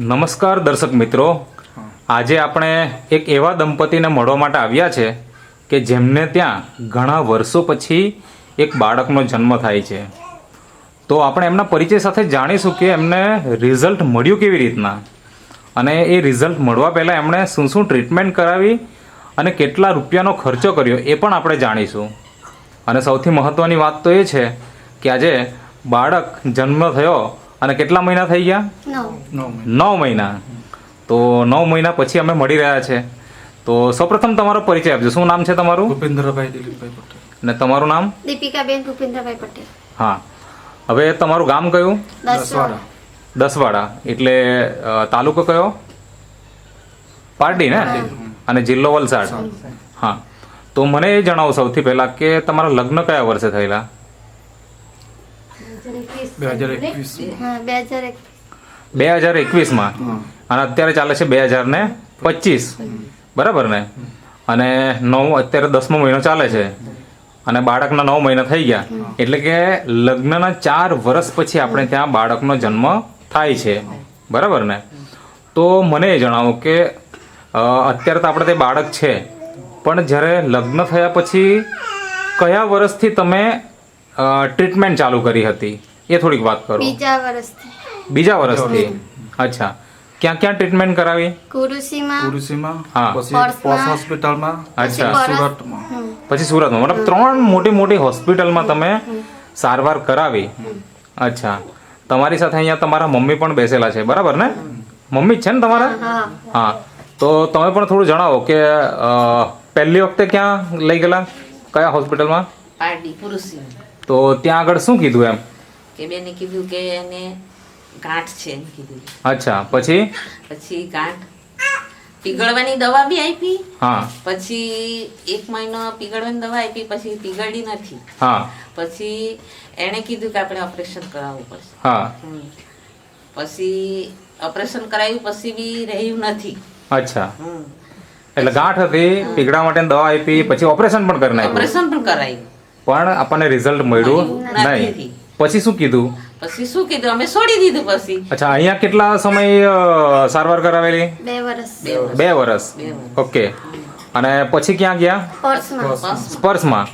નમસ્કાર દર્શક મિત્રો. આજે આપણે એક એવા દંપતીને મળવા માટે આવ્યા છે કે જેમને ત્યાં ઘણા વર્ષો પછી એક બાળકનો જન્મ થાય છે. તો આપણે એમના પરિચય સાથે જાણીશું કે એમને રિઝલ્ટ મળ્યું કેવી રીતના. અને એ રિઝલ્ટ મળવા પહેલાં એમણે શું શું ટ્રીટમેન્ટ કરાવી અને કેટલા રૂપિયાનો ખર્ચો કર્યો એ પણ આપણે જાણીશું. અને સૌથી મહત્ત્વની વાત તો એ છે કે આજે બાળક જન્મ થયો અને કેટલા મહિના થઈ ગયા? નવ. મહિના. તો નવ મહિના પછી અમે મળી રહ્યા છે. તો સૌપ્રથમ તમારો પરિચય આપજો. શું નામ છે તમારું? ભૂપેન્દ્રભાઈ દિલીપભાઈ પટેલ. અને તમારું નામ? દીપિકાબેન ભૂપેન્દ્રભાઈ પટેલ. હા. હવે તમારું ગામ કયું? દસવાડા. દસવાડા. એટલે તાલુકો કયો? પારડી ને? અને જિલ્લો વલસાડ. હા. તો મને એ જણાવો સૌથી પહેલા કે તમારા લગ્ન કયા વર્ષે થયેલા? બે હજાર એકવીસ હા બે હજાર બે હજાર એકવીસમાં અને અત્યારે ચાલે છે બે હજાર ને પચીસ. બરાબર ને? અને નવ અત્યારે દસમો મહિનો ચાલે છે. અને બાળકના નવ મહિના થઈ ગયા. એટલે કે લગ્નના ચાર વર્ષ પછી આપણે ત્યાં બાળકનો જન્મ થાય છે. બરાબર ને? તો મને એ જણાવો કે અત્યારે તો આપણે તે બાળક છે. પણ જ્યારે લગ્ન થયા પછી કયા વર્ષથી તમે ટ્રીટમેન્ટ ચાલુ કરી હતી? એ થોડીક વાત કરો. બીજા વર્ષથી બીજા વર્ષથી અચ્છા. ક્યાં ક્યાં ટ્રીટમેન્ટ કરાવી? કુરુસીમાં કુરુસીમાં હા. પછી. પોસ હોસ્પિટલમાં અચ્છા. સુરતમાં. પછી સુરતમાં. મતલબ ત્રણ મોટી મોટી હોસ્પિટલમાં તમે સારવાર કરાવી. અચ્છા. તમારી સાથે અહીંયા તમારા મમ્મી પણ બેસેલા છે. બરાબર ને? મમ્મી જ છે ને તમારા? હા હા. તો તમે પણ થોડું જણાવો કે પહેલી વખતે ક્યાં લઈ ગયેલા? કયા હોસ્પિટલમાં? તો ત્યાં આગળ શું કીધું એમ? કે બેને કીધું કે એને ગાંઠ છે એમ કીધું. અચ્છા પછી? પછી ગાંઠ. પીગળવાની દવા બી આપી. હા. પછી એક મહિનો પીગળવાની દવા આપી પછી પીગળી નથી. હા. પછી એણે કીધું કે આપણે ઓપરેશન કરાવવું પડશે. હા. પછી ઓપરેશન કરાવ્યું પછી બી રહ્યું નથી. અચ્છા. એટલે ગાંઠ હતી પીગળા માટે દવા આપી પછી ઓપરેશન પણ કરી નાખ્યું. ઓપરેશન પણ કરાયું. પણ આપણને રિઝલ્ટ મળ્યું નહીં. પછી શું કીધું? પછી શું કીધું? અમે છોડી દીધું પછી. અચ્છા અહીંયા કેટલા સમય અ, સારવાર કરાવેલી? બે વર્ષ બે વર્ષ. ઓકે. અને પછી ક્યાં ગયા? પર્સમાં સ્પર્શમાં.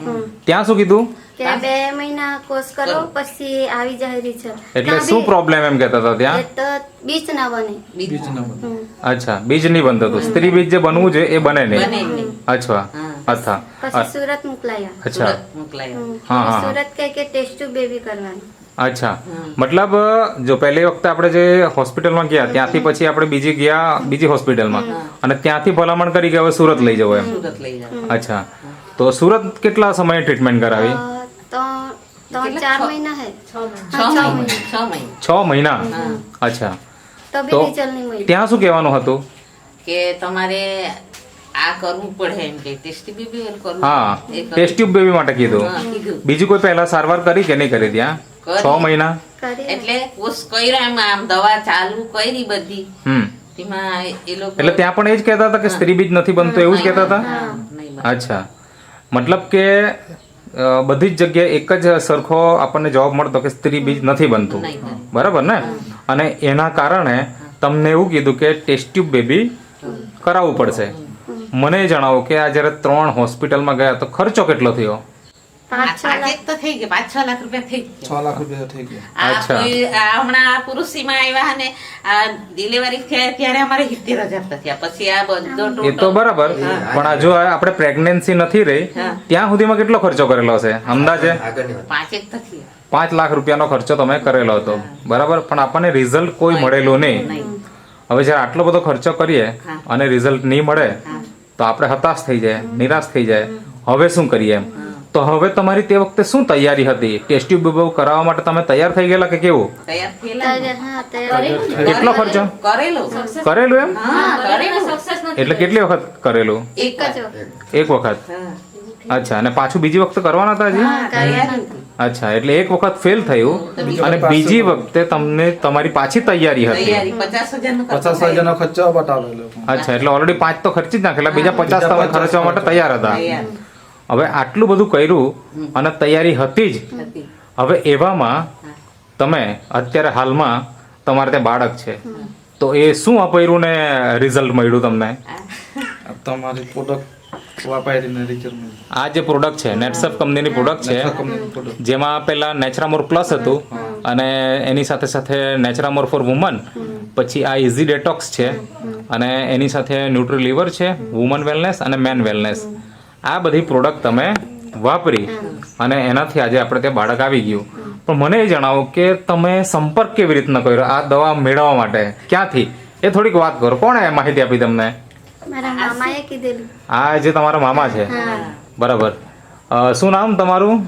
ત્યાં શું કીધું? કે બે મહિના કોર્સ કરો પછી આવી જાય રિઝલ્ટ એટલે શું પ્રોબ્લેમ એમ કહેતા હતા ત્યાં? તો બીજ ના બને. બીજ ના બને. અચ્છા બીજ નહીં બનતો તો સ્ત્રી બીજ જે બનવું છે એ બને બને નહીં. અચ્છા હા. અચ્છા. પછી સુરત મોકલાયા. અચ્છા. મોકલાયા. હા, હા. સુરત કહે કે ટેસ્ટ ટુ બેબી કરવાનું. અચ્છા. મતલબ જો પહેલી વખતે આપણે જે હોસ્પિટલમાં ગયા ત્યાંથી પછી આપણે બીજી ગયા બીજી હોસ્પિટલમાં અને ત્યાંથી ભલામણ કરી કે હવે સુરત લઈ જવો એમ. સુરત લઈ જાવ અચ્છા. તો સુરત કેટલા સમયે ટ્રીટમેન્ટ કરાવી? ત્રણ ચાર મહિના હે. છ મહિના. અચ્છા. તો ત્યાં શું કહેવાનું હતું? કે તમારે આ કરવું પડે એમ કે ટેસ્ટી બેબી કરવું હા. ટેસ્ટ ટ્યુબ બેબી માટે કીધું. બીજું કોઈ પહેલા સારવાર કરી કે નહીં કરી ત્યાં? છ મહિના? એટલે કોર્સ કર્યો એમ આમ દવા ચાલુ કરી બધી. હમ. તેમાં એ લોકો એટલે ત્યાં પણ એ જ કહેતા હતા કે સ્ત્રી બીજ નથી બનતું એવું જ કહેતા હતા? હા, નહીં બને. અચ્છા. મતલબ કે બધી જ જગ્યાએ એક જ સરખો આપણને જવાબ મળતો કે સ્ત્રી બીજ નથી બનતું. બરાબર ને? અને એના કારણે તમને એવું કીધું કે ટેસ્ટ ટ્યુબ બેબી કરાવવું પડશે. મને જણાવો કે આ જ્યારે ત્રણ હોસ્પિટલમાં ગયા તો ખર્ચો કેટલો થયો? પાંચ છ લાખ તો થઈ ગયા પાંચ છ લાખ રૂપિયા થઈ છ લાખ રૂપિયા થઈ ગયા. આ અચ્છા. કોઈ- આ હમણાં આ પુરુષીમાં આવ્યા અને આ ડિલિવરી થયા ત્યારે અમારે સિત્તેર હજાર થયા. પછી આ બધો એ તો બરાબર પણ આ જો આપણે પ્રેગ્નન્સી નથી રહી ત્યાં સુધીમાં કેટલો ખર્ચો કરેલો હશે? અંદાજે? પાંચ એક તો થયા. પાંચ લાખ રૂપિયાનો ખર્ચો તમે કરેલો હતો. બરાબર પણ આપણને રિઝલ્ટ કોઈ મળેલું નહીં. નહીં. હવે જ્યારે આટલો બધો ખર્ચો કરીએ અને રિઝલ્ટ નહીં મળે તો આપણે હતાશ થઈ જાય નિરાશ થઈ જાય. હવે શું કરીએ એમ? તો હવે તમારી તે વખતે શું તૈયારી હતી? ટેસ્ટ ટ્યુબ કરાવવા માટે તમે તૈયાર થઈ ગયેલા કે કેવું? કેટલો ખર્ચો? કરેલું. એમ? એટલે કેટલી વખત કરેલું? એક વખત. અચ્છા અને પાછું બીજી વખત કરવાના હતા હજી. અચ્છા એટલે એક વખત ફેલ થયું. અને બીજી વખતે તમને તમારી પાછી તૈયારી હતી. પચાસ હજાર નો ખર્ચો બતાવેલો. અચ્છા એટલે ઓલરેડી પાંચ તો ખર્ચી જ નાખેલા. બીજા પચાસ તમે ખર્ચવા માટે તૈયાર હતા. હવે આટલું બધું કર્યું અને તૈયારી હતી જ. હવે એવામાં તમે અત્યારે હાલમાં તમારે ત્યાં બાળક છે. તો એ શું અપાયું ને રિઝલ્ટ મળ્યું તમને? આ તમારી પ્રોડક્ટ વાપરીને રિઝલ્ટ આ જે પ્રોડક્ટ છે નેટસપ કંપનીની પ્રોડક્ટ છે જેમાં પહેલા નેચરામોર પ્લસ હતું અને એની સાથે સાથે નેચરામોર ફોર વુમન પછી આ ઇઝી ડેટોક્સ છે અને એની સાથે ન્યુટ્રી લીવર છે વુમન વેલનેસ અને મેન વેલનેસ આ બધી પ્રોડક્ટ તમે વાપરી અને એનાથી આજે આપણે ત્યાં બાળક આવી ગયું. પણ મને એ જણાવો કે તમે સંપર્ક કેવી રીતના કર્યો? આ દવા મેળવવા માટે ક્યાંથી? એ થોડીક વાત કરો. કોણે માહિતી આપી તમને? મારા મામાએ કીધેલું. આ જે તમારા મામા છે? બરાબર. શું નામ તમારું?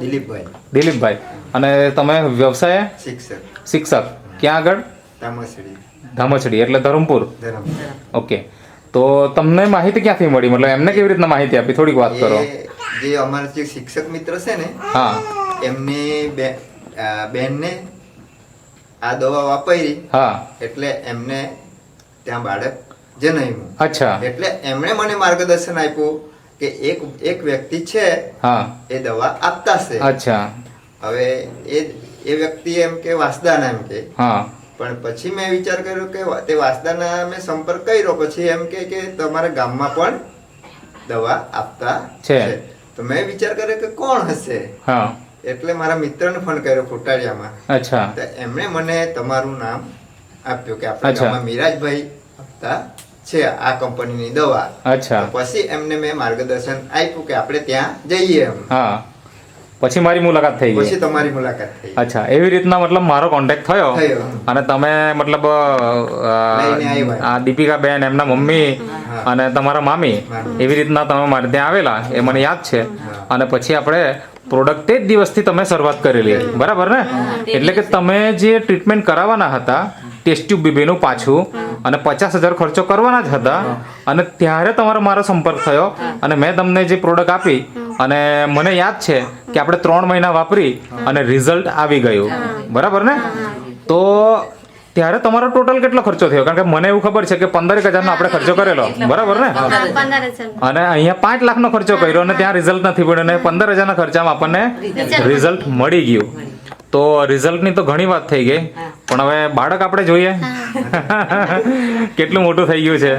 દિલીપભાઈ. દિલીપભાઈ. અને તમે વ્યવસાય? શિક્ષક. શિક્ષક. ક્યાં આગળ? ધામછડી ધામચડી એટલે ધરમપુર. ઓકે. તો તમને માહિતી ક્યાંથી મળી? મતલબ એમને કેવી રીતના માહિતી આપી? થોડીક વાત કરો. જે અમારા જે શિક્ષક મિત્ર છે ને હા. એમને બે બેનને આ દવા વાપરી હા. એટલે એમને ત્યાં બાળક જન્મ્યું. અચ્છા. એટલે એમણે મને માર્ગદર્શન આપ્યું કે એક એક વ્યક્તિ છે હા. એ દવા આપતા છે અચ્છા. હવે એ એ વ્યક્તિ એમ કે વાસદાના એમ કે હા. પણ પછી મેં વિચાર કર્યો કે તે વાસદાના મેં સંપર્ક કર્યો. પછી એમ કે કે તમારા ગામમાં પણ દવા આપતા છે. તો મેં વિચાર કર્યો કે કોણ હશે? એટલે મારા મિત્રને ફોન કર્યો ફુટાડિયામાં. અચ્છા. તો એમણે મને તમારું નામ આપ્યું કે આપણા. ગામમાં મિરાજભાઈ આપતા છે આ કંપનીની દવા. અચ્છા. પછી એમને મેં માર્ગદર્શન આપ્યું કે આપણે ત્યાં જઈએ એમ. હા. પછી મારી મુલાકાત થઈ પછી ગઈ તમારી મુલાકાત થઈ અચ્છા એવી રીતના મતલબ મારો કોન્ટેક્ટ થયો. અને તમે મતલબ. આ દીપિકા બેન એમના મમ્મી અને તમારા મામી મામી. એવી રીતના તમે મારે ત્યાં આવેલા એ મને યાદ છે. અને પછી આપણે પ્રોડક્ટ તે જ દિવસથી તમે શરૂઆત કરેલી. બરાબર ને? એટલે કે તમે જે ટ્રીટમેન્ટ કરાવવાના હતા ટેસ્ટ ટ્યુબ બીબીનું પાછું અને પચાસ હજાર ખર્ચો કરવાના જ હતા. અને ત્યારે તમારો મારો સંપર્ક થયો અને મેં તમને જે પ્રોડક્ટ આપી અને મને યાદ છે કે આપણે ત્રણ મહિના વાપરી અને રિઝલ્ટ આવી ગયું. બરાબર ને? તો ત્યારે તમારો ટોટલ કેટલો ખર્ચો થયો? કારણ કે મને એવું ખબર છે કે પંદર એક હજારનો આપણે ખર્ચો કરેલો. બરાબર ને? અને અહીંયા પાંચ લાખનો ખર્ચો કર્યો અને ત્યાં રિઝલ્ટ નથી મળ્યો અને પંદર હજારના ખર્ચામાં આપણને રિઝલ્ટ મળી ગયું. તો રિઝલ્ટની તો ઘણી વાત થઈ ગઈ. પણ હવે બાળક આપણે જોઈએ. કેટલું મોટું થઈ ગયું છે.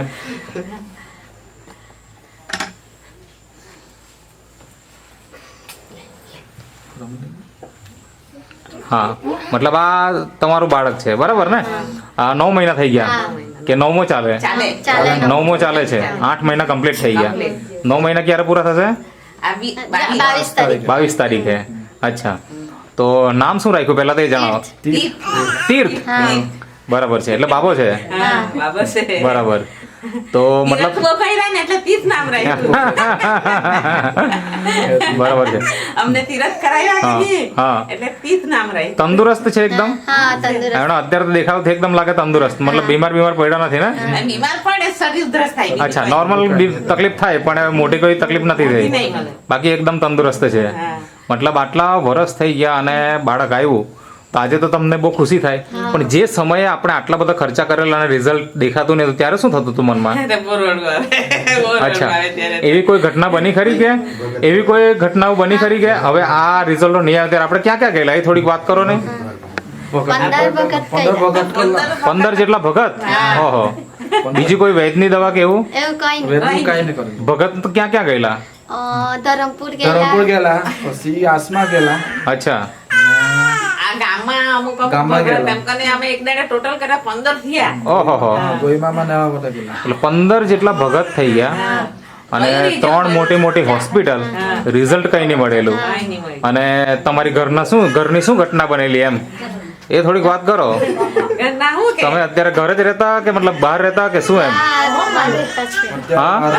હા. મતલબ આ તમારું બાળક છે. બરાબર ને? આ નવ મહિના થઈ ગયા. કે નવમો ચાલે? નવમો ચાલે છે. આઠ મહિના કમ્પ્લીટ થઈ ગયા. નવ મહિના ક્યારે પૂરા થશે? બાવીસ તારીખે. અચ્છા. તો નામ શું રાખ્યું? પહેલા તો એ જણાવો. તીર્થ. બરાબર છે. એટલે બાબો છે. હા, બાબા છે. બરાબર. તો મતલબ બરાબર છે. અમને તીરથ હા. એટલે તીર્થ નામ રાખ્યું. તંદુરસ્ત છે એકદમ? હા એનો અત્યારે તો દેખાવથી એકદમ લાગે તંદુરસ્ત. મતલબ બીમાર બીમાર પડ્યા નથી ને? બીમાર પડે શરીર દ્રસ્ત થાય. અચ્છા નોર્મલ. તકલીફ થાય પણ મોટી કોઈ તકલીફ નથી થઈ. બાકી એકદમ તંદુરસ્ત છે. હા. મતલબ આટલા વરસ થઈ ગયા અને બાળક આવ્યું તો આજે તો તમને બહુ ખુશી થાય. પણ જે સમયે આપણે આટલા બધા ખર્ચા કરેલા અને રિઝલ્ટ દેખાતું નહીં ત્યારે શું થતું હતું મનમાં? અચ્છા. એવી કોઈ ઘટના બની ખરી કે? એવી કોઈ ઘટનાઓ બની ખરી કે? હવે આ રિઝલ્ટો નહીં આવે ત્યારે આપણે ક્યાં ક્યાં ગયેલા? એ થોડીક વાત કરો ને. પંદર જેટલા ભગત? ઓહો. બીજી કોઈ વૈદની દવા કે એવું? એવું કઈ નહીં. વેદનું કાંઈ નહીં કર્યું ભગત તો ક્યાં ક્યાં ગયેલા? અ, ગયેલા ધરમપુર ગયેલા પછી આસમા ગયેલા અચ્છા આ ગામમાં અમુક ગામમાં ગયેલા. અમે એક દાડે ટોટલ કર્યા પંદર થયા ઓહો ગોઈમામાં ને આવા ગયેલા એટલે પંદર જેટલા ભગત થઈ ગયા અને ત્રણ મોટી મોટી હોસ્પિટલ. રિઝલ્ટ કઈ નહીં મળેલું. અને તમારી ઘરના શું ઘરની શું ઘટના બનેલી એમ? એ થોડીક વાત કરો. ના હું કે? તમે અત્યારે ઘરે જ રહેતા કે મતલબ બહાર રહેતા કે શું એમ? હા.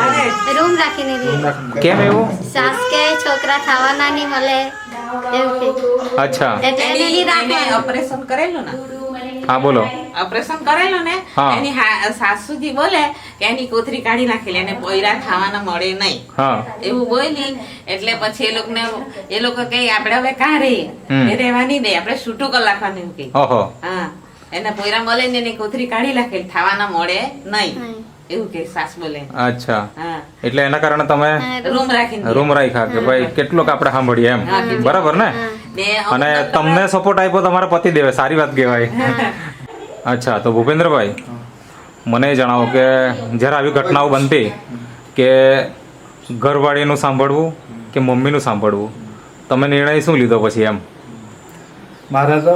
રૂમ રાખીને કેમ એવું? સાસ કે છોકરા ખાવાના નહીં મળે. અચ્છા. એટલે ઓપરેશન કરેલું ને? હા બોલો. ઓપરેશન કરેલું ને એની સાસુજી બોલે કે એની કોથરી કાઢી નાખેલી એને પોયરા ખાવાના મળે નહીં. એવું બોલી એટલે પછી એ લોકોને એ લોકો કે આપણે હવે કાં રહીએ? એ રહેવાની નહીં આપણે છૂટું કરી નાખવાનું એવું કહે. હા. એને પોયરા મળે ને એની કોથરી કાઢી નાખેલી ખાવાના મળે નહીં. એવું કે સાસ બોલે. અચ્છા. હા. એટલે એના કારણે તમે રૂમ. રાખી રાખીને રૂમ રાખ્યા કે ભાઈ કેટલોક આપણે સાંભળીએ એમ. બરાબર ને? અને તમને સપોર્ટ આપ્યો તમારા પતિ દેવે સારી વાત કહેવાય. અચ્છા તો ભૂપેન્દ્રભાઈ. મને જણાવો કે જ્યારે આવી ઘટનાઓ બનતી કે ઘરવાળીનું સાંભળવું કે મમ્મીનું સાંભળવું તમે નિર્ણય શું લીધો પછી એમ? મારે તો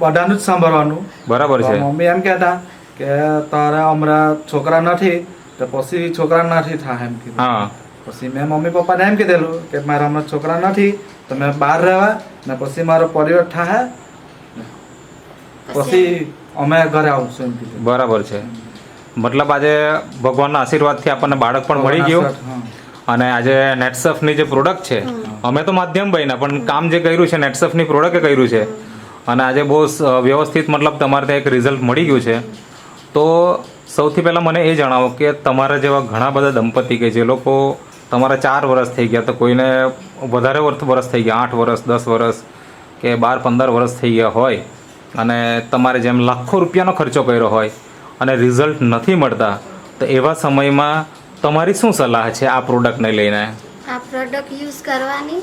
બધાનું જ સાંભળવાનું. બરાબર છે. મમ્મી એમ કહેતા કે તારા હમણાં છોકરા નથી તો પછી છોકરા નથી થાય એમ હા. પછી મેં મમ્મી પપ્પાને એમ કીધેલું કે મારા હમણાં છોકરા નથી તો મેં બહાર રહેવા ને પછી મારો પરિવાર થાય પછી? અમે ઘરે આવશું એમ કીધું. બરાબર છે. મતલબ આજે ભગવાનના આશીર્વાદથી આપણને બાળક પણ મળી ગયું. અને આજે નેટસફની જે પ્રોડક્ટ છે અમે તો માધ્યમ બન્યા પણ કામ જે કર્યું છે નેટસફની પ્રોડક્ટે કર્યું છે. અને આજે બહુ વ્યવસ્થિત મતલબ તમારે ત્યાં એક રિઝલ્ટ મળી ગયું છે. તો સૌથી પહેલાં મને એ જણાવો કે તમારા જેવા ઘણા બધા દંપતી કે જે લોકો તમારા ચાર વર્ષ થઈ ગયા તો કોઈને વધારે વર્ષ વર્ષ થઈ ગયા આઠ વર્ષ દસ વર્ષ કે બાર પંદર વર્ષ થઈ ગયા હોય અને તમારે જેમ લાખો રૂપિયાનો ખર્ચો કર્યો હોય અને રિઝલ્ટ નથી મળતા તો એવા સમયમાં તમારી શું સલાહ છે આ પ્રોડક્ટને લઈને? આ પ્રોડક્ટ યુઝ કરવાની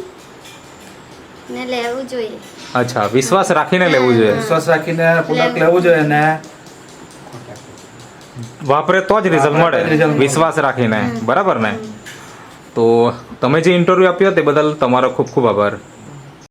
ને લેવું જોઈએ. અચ્છા વિશ્વાસ રાખીને લેવું જોઈએ? વિશ્વાસ રાખીને પ્રોડક્ટ લેવું. જોઈએ ને વાપરે તો જ રિઝલ્ટ મળે. મળે. વિશ્વાસ રાખીને. બરાબર ને? તો તમે જે ઇન્ટરવ્યૂ આપ્યો તે બદલ તમારો ખૂબ ખૂબ આભાર.